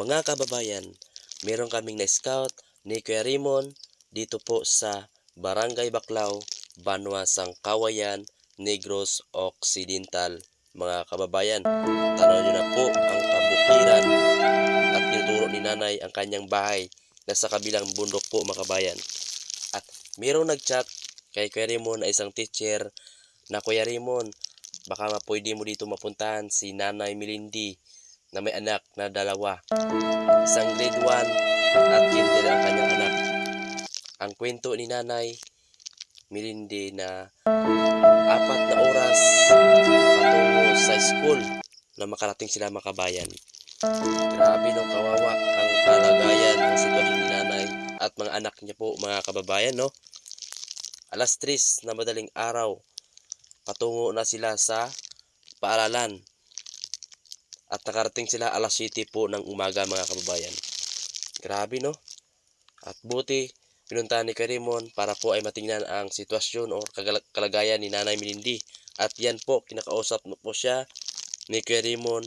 Mga kababayan, meron kaming na-scout ni Kuya Raymond dito po sa Barangay Baklaw, Banwa, Sangkawayan, Negros Occidental. Mga kababayan, tanaw nyo na po ang kabukiran at tinuturo ni nanay ang kanyang bahay na sa kabilang bundok po mga kabayan. At merong nag-chat kay Kuya Raymond na isang teacher na Kuya Raymond, baka nga pwede mo dito mapuntahan si Nanay Milindi na may anak na dalawa. Isang grade 1 at kinder ang kanyang anak. Ang kwento ni Nanay Milindi na apat na oras patungo sa school na makarating sila makabayan. Grabe no, kawawa ang kalagayan ng sitwasyon ni Nanay at mga anak niya po mga kababayan no. Alas 3 na madaling araw patungo na sila sa paaralan at nakarating sila alas 7 po ng umaga mga kababayan. Grabe no? At buti, pinuntahan ni Karimon para po ay matingnan ang sitwasyon o kalagayan ni Nanay Milindi. At yan po, kinakausap na po siya ni Karimon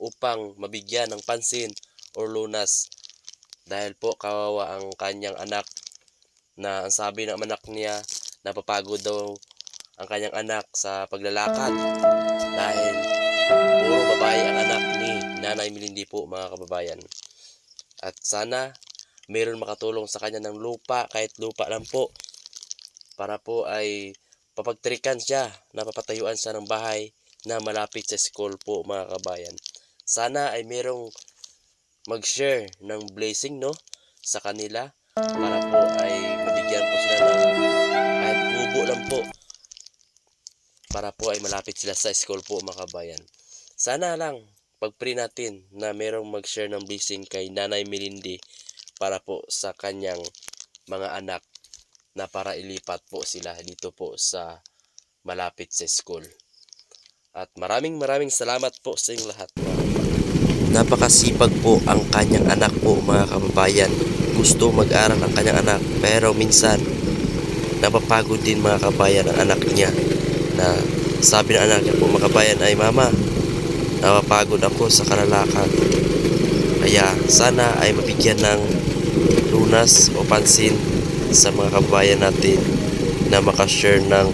upang mabigyan ng pansin o lunas. Dahil po kawawa ang kanyang anak na ang sabi ng anak niya napapagod daw ang kanyang anak sa paglalakad dahil Nanay Milindi po mga kababayan. At sana mayroon makatulong sa kanya ng lupa kahit lupa lang po para po ay papagtrikan siya na papatayuan siya ng bahay na malapit sa school po mga kabayan. Sana ay merong mag-share ng blessing no sa kanila para po ay mabigyan po sila ng kahit kubo lang po para po ay malapit sila sa school po mga kabayan. Sana lang pag-pray natin na merong mag-share ng blessing kay Nanay Milindi para po sa kanyang mga anak na para ilipat po sila dito po sa malapit sa school. At maraming maraming salamat po sa inyong lahat. Napakasipag po ang kanyang anak po mga kababayan. Gusto mag-aral ang kanyang anak pero minsan napapagod din mga kabayan ang anak niya na sabi ng anak niya po mga kabayan ay mama napapagod ako sa kalalakad. Kaya sana ay mabigyan ng lunas o pansin sa mga kabayan natin na makashare ng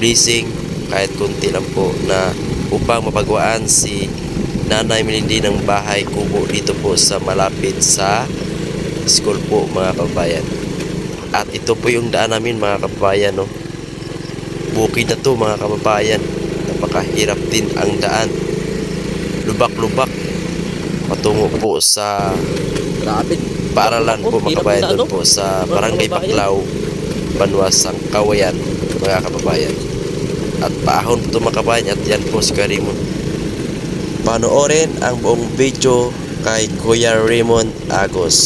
blessing kahit kunti lang po na upang mapagawaan si Nanay Melindi ng bahay kubo dito po sa malapit sa school po mga kabayan. At ito po yung daan namin mga kabayan no. Bukid na to mga kababayan. Napakahirap din ang daan. Lubak-lubak. Patungo po sa paaralan po mga kabayan doon po sa Barangay Baklaw, Banwasang Kawayan mga kababayan. At paahon po ito mga kabayan at yan po si Karimon. Panoorin ang buong video kay Kuya Raymond Agos.